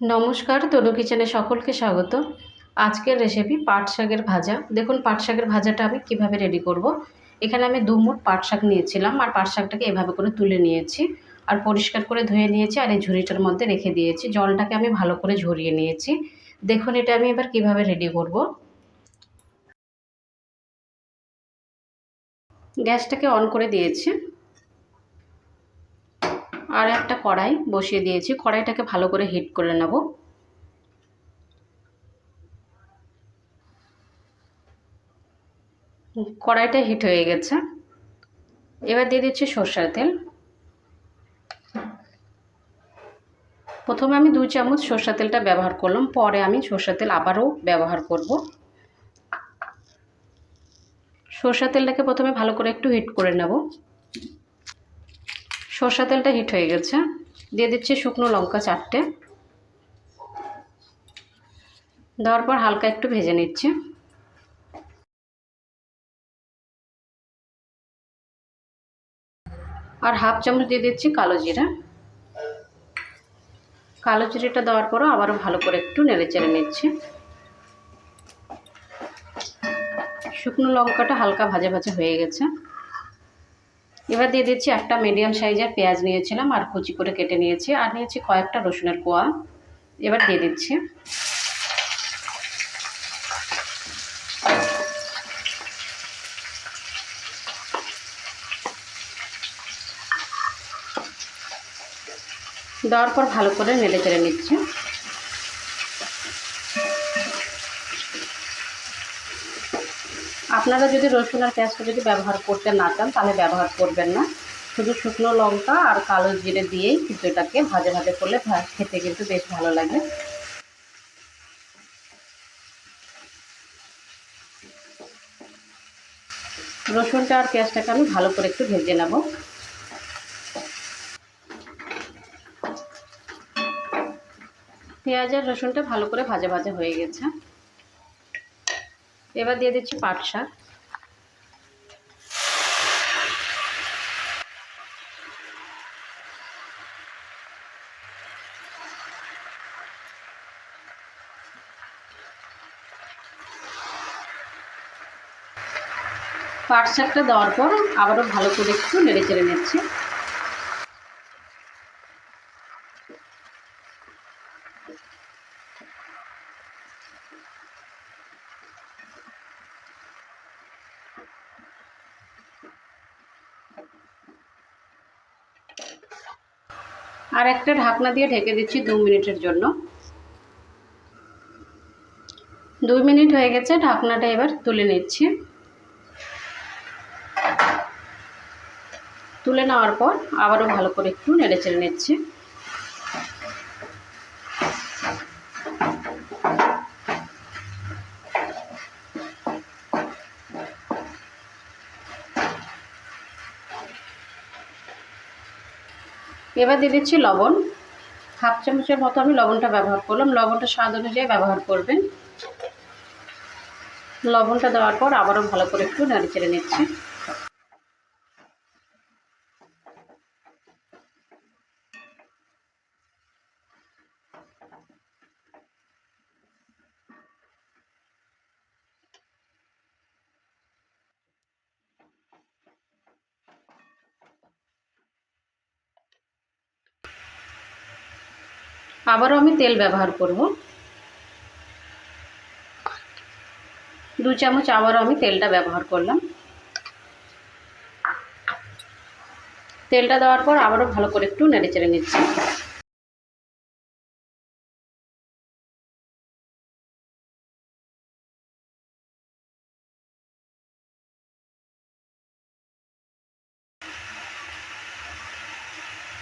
নমস্কার তনু কিচেনে সকলকে স্বাগত। আজকের রেসিপি পাট শাকের ভাজা। দেখুন, পাট শাকের ভাজাটা আমি কীভাবে রেডি করব। এখানে আমি দু মুঠ পাট শাক নিয়েছিলাম, আর পাট শাকটাকে এভাবে করে তুলে নিয়েছি, আর পরিষ্কার করে ধুয়ে নিয়েছি, আর এই ঝুড়িটার মধ্যে রেখে দিয়েছি। জলটাকে আমি ভালো করে ঝরিয়ে নিয়েছি। দেখুন, এটা আমি এবার কীভাবে রেডি করব। গ্যাসটাকে অন করে দিয়েছি। আর একটা কড়াই বসিয়ে দিয়েছি। কড়াইটাকে ভালো করে হিট করে নেব। কড়াইটা হিট হয়ে গেছে। এবার দিয়ে দিচ্ছি সর্ষের তেল। প্রথমে আমি দুই চামচ সর্ষের তেলটা ব্যবহার করলাম, পরে আমি সর্ষের তেল আবারও ব্যবহার করব। সর্ষের তেলটাকে প্রথমে ভালো করে একটু হিট করে নেব। সর্ষা তেলটা হিট হয়ে গেছে। দিয়ে দিচ্ছি শুকনো লঙ্কা চারটে। দেওয়ার পর হালকা একটু ভেজে নিচ্ছি। আর হাফ চামচ দিয়ে দিচ্ছি কালো জিরা। কালো জিরেটা দেওয়ার পরও আবারও ভালো করে একটু নেড়ে চেড়ে নিচ্ছি। শুকনো লঙ্কাটা হালকা ভাজা ভাজা হয়ে গেছে। এবার দিয়ে দিচ্ছি একটা মিডিয়াম সাইজের পেঁয়াজ নিয়েছিলাম আর কুচি করে কেটে নিয়েছি আর নিয়েছি কয়েকটা রসুনের কোয়া। এবার দিয়ে দিচ্ছি। দেওয়ার পর ভালো করে নেড়ে চেড়ে নিচ্ছি। আপনারা যদি রসুন আর পেঁয়াজটা যদি ব্যবহার করতে না চান, তাহলে ব্যবহার করবেন না। শুধু শুকনো লঙ্কা আর কালো জিরে দিয়েই কিন্তু এটাকে ভাজে ভাজে করলে খেতে কিন্তু বেশ ভালো লাগে। রসুনটা আর পেঁয়াজটাকে আমি ভালো করে একটু ভেজে নেব। পেঁয়াজ আর রসুনটা ভালো করে ভাজা ভাজা হয়ে গেছে। এবার দিয়ে দিচ্ছি পাট শাক। পাট শাকটা দেওয়ার পর আবারও ভালো করে একটু নেড়ে চেড়ে নিচ্ছি। আর একটা ঢাকনা দিয়ে ঢেকে দিচ্ছি দু মিনিটের জন্য। দুই মিনিট হয়ে গেছে, ঢাকনাটা এবার তুলে নিচ্ছি। তুলে নেওয়ার পর আবারও ভালো করে একটু নেড়ে চেড়ে নিচ্ছি। এবার দিয়ে দিচ্ছি লবণ। হাফ চামচের মতো আমি লবণটা ব্যবহার করলাম। লবণটা স্বাদ অনুযায়ী ব্যবহার করবেন। লবণটা দেওয়ার পর আবারও ভালো করে একটু নাড়ি চেড়ে নিচ্ছি। আবারও আমি তেল ব্যবহার করব। দু চামচ আবারও আমি তেলটা ব্যবহার করলাম। তেলটা দেওয়ার পর আবারও ভালো করে একটু নেড়ে চেড়ে নিচ্ছি।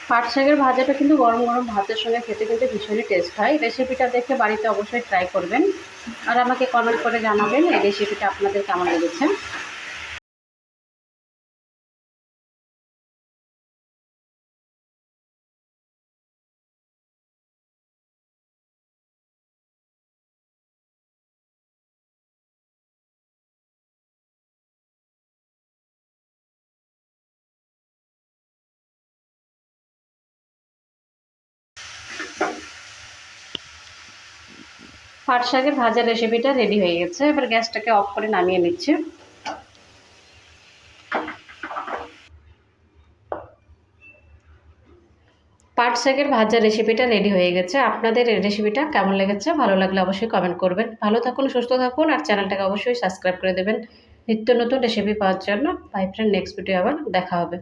পাট শাকের ভাজাটা কিন্তু গরম গরম ভাতের সঙ্গে খেতে কিন্তু ভীষণই টেস্ট হয়। রেসিপিটা দেখে বাড়িতে অবশ্যই ট্রাই করবেন। আর আমাকে কমেন্ট করে জানাবেন এই রেসিপিটা আপনাদের কেমন লেগেছে। পাট শাকের ভাজা রেসিপিটা রেডি হয়ে গেছে। এবার গ্যাসটাকে অফ করে নামিয়ে নিচ্ছি। পাট শাকের ভাজা রেসিপিটা রেডি হয়ে গেছে। আপনাদের এই রেসিপিটা কেমন লেগেছে? ভালো লাগলে অবশ্যই কমেন্ট করবেন। ভালো থাকুন, সুস্থ থাকুন, আর চ্যানেলটাকে অবশ্যই সাবস্ক্রাইব করে দেবেন। নিত্য নতুন রেসিপি পাওয়ার জন্য। বাই ফ্রেন্ড নেক্সট ভিডিও আবার দেখা হবে।